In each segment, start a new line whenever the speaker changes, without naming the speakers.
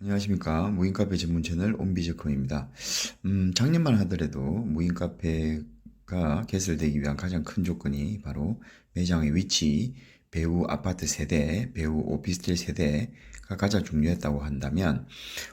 안녕하십니까. 무인카페 전문 채널 온비즈컴입니다. 음, 작년만 하더라도 무인카페가 개설되기 위한 가장 큰 조건이 바로 매장의 위치, 배우 아파트 세대, 배우 오피스텔 세대가 가장 중요했다고 한다면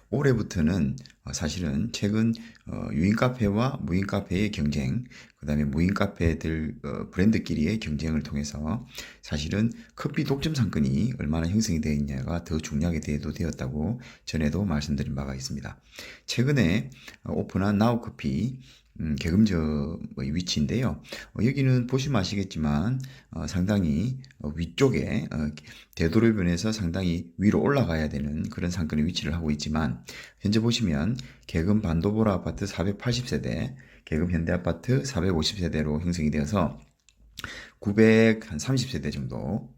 올해부터는 어, 사실은 최근 어, 유인 카페와 무인 카페의 경쟁, 그 다음에 무인 카페들 어, 브랜드끼리의 경쟁을 통해서 사실은 커피 독점 상권이 얼마나 형성이 되어 있냐가 더 중요하게 대도 되었다고 전에도 말씀드린 바가 있습니다. 최근에 어, 오픈한 나우 커피 음, 개금점의 위치인데요. 어, 여기는 보시면 아시겠지만 어, 상당히 어, 위쪽에 어, 대도로변에서 상당히 위로 올라가야 되는 그런 상권의 위치를 하고 있지만 현재 보시면 개금 반도보라 아파트 480세대, 개금 현대아파트 450세대로 형성이 되어서 930세대 정도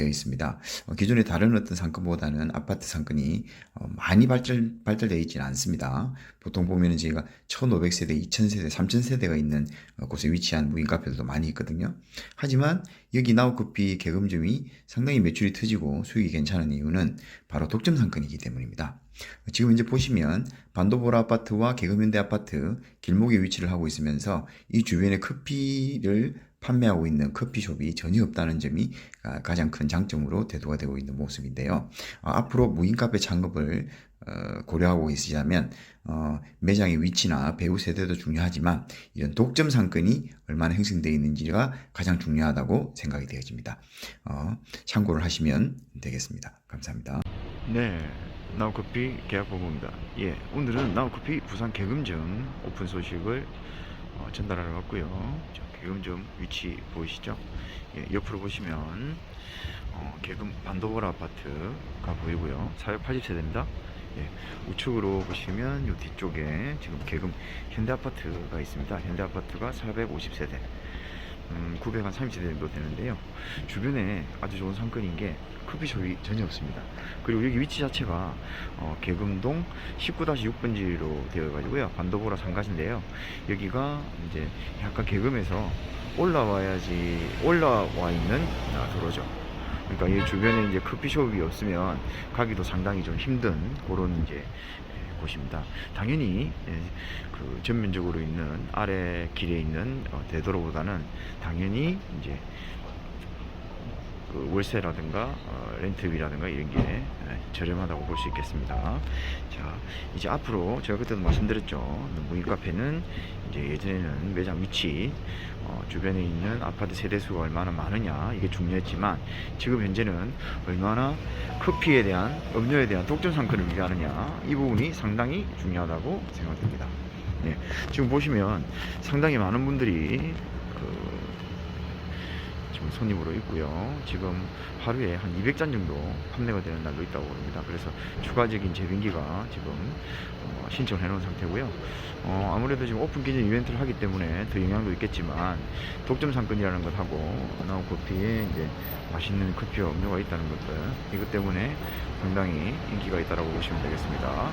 되어 있습니다. 어, 기존의 다른 어떤 상권보다는 아파트 상권이 어, 많이 발달, 발달되어 있지는 않습니다. 보통 보면은 저희가 1500세대, 2000세대, 3000세대가 있는 어, 곳에 위치한 무인 카페들도 많이 있거든요. 하지만 여기 나우커피 개금점이 상당히 매출이 터지고 수익이 괜찮은 이유는 바로 독점 상권이기 때문입니다. 지금 이제 보시면 반도보라 아파트와 개금현대 아파트 길목에 위치를 하고 있으면서 이 주변에 커피를 판매하고 있는 커피숍이 전혀 없다는 점이 아, 가장 큰 장점으로 대두가 되고 있는 모습인데요. 아, 앞으로 무인 카페 창업을 어, 고려하고 있으시다면 어, 매장의 위치나 배우 세대도 중요하지만 이런 독점 상권이 얼마나 형성되어 있는지가 가장 중요하다고 생각이 되어집니다. 어, 참고를 하시면 되겠습니다. 감사합니다.
네, 나우커피 계약 보고입니다. 예, 오늘은 나우커피 부산 개금점 오픈 소식을 어, 전달하러 왔고요. 저 개금점 위치 보이시죠? 예, 옆으로 보시면 어, 개금 반도보라 아파트가 보이고요. 480세대입니다. 예, 우측으로 보시면 이 뒤쪽에 지금 개금 현대 아파트가 있습니다. 현대 아파트가 450세대. 음, 930세대 정도 되는데요. 주변에 아주 좋은 상권인 게 커피숍이 전혀 없습니다. 그리고 여기 위치 자체가 어, 개금동 19-6번지로 되어 가지고요. 반도보라 상가인데요. 여기가 이제 약간 개금에서 올라와야지 올라와 있는 아, 도로죠. 그러니까 이 주변에 이제 커피숍이 없으면 가기도 상당히 좀 힘든 그런 이제 예, 곳입니다. 당연히 예, 그 전면적으로 있는 아래 길에 있는 어, 대도로보다는 당연히 이제 그 월세라든가 어, 렌트비라든가 이런 게 예, 저렴하다고 볼 수 있겠습니다. 자, 이제 앞으로 제가 그때도 말씀드렸죠. 무인 카페는 이제 예전에는 매장 위치, 어, 주변에 있는 아파트 세대수가 얼마나 많으냐 이게 중요했지만 지금 현재는 얼마나 커피에 대한 음료에 대한 독점 상권을 유지하느냐 이 부분이 상당히 중요하다고 생각됩니다. 네, 지금 보시면 상당히 많은 분들이 그 지금 손님으로 있고요. 지금 하루에 한 200잔 정도 판매가 되는 날도 있다고 합니다. 그래서 추가적인 재빙기가 지금 어, 신청을 해놓은 상태고요. 어, 아무래도 지금 오픈 기념 이벤트를 하기 때문에 더 영향도 있겠지만 독점 상권이라는 것하고 나우 커피에 이제 맛있는 커피와 음료가 있다는 것들 이것 때문에 상당히 인기가 있다고 보시면 되겠습니다.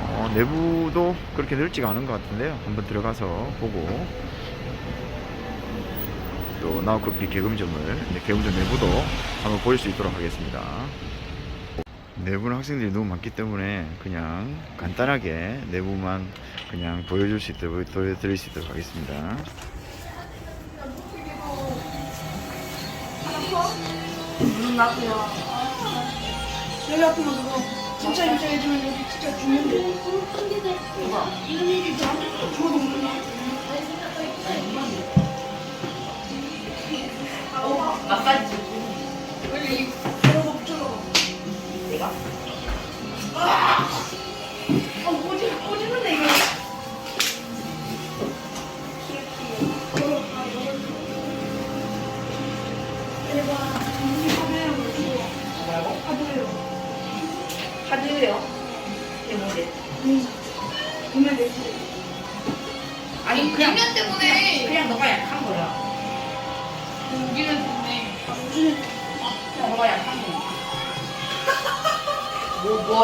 어, 내부도 그렇게 넓지가 않은 것 같은데요. 한번 들어가서 보고 또 나우커피 개금점을 네, 개금점 내부도 한번 보일 수 있도록 하겠습니다. 내부는 학생들이 너무 많기 때문에 그냥 간단하게 내부만 그냥 보여줄 수 있도록 보여드릴 수 있도록 하겠습니다.
무슨 나고요 여기 같은 거 그거 진짜 인정해주면 여기 진짜 죽는데 누가? 죽어도 모르 여기 이런 거 붙여서
내가?
아 꼬지 꼬지는데 이거.
뭐라고?
하드웨어
이게 아니 그냥
년 때문에
그냥 너가 약한 거야.
우기는 때문에
무슨
그냥 너가 약한 거야 뭐 뭐.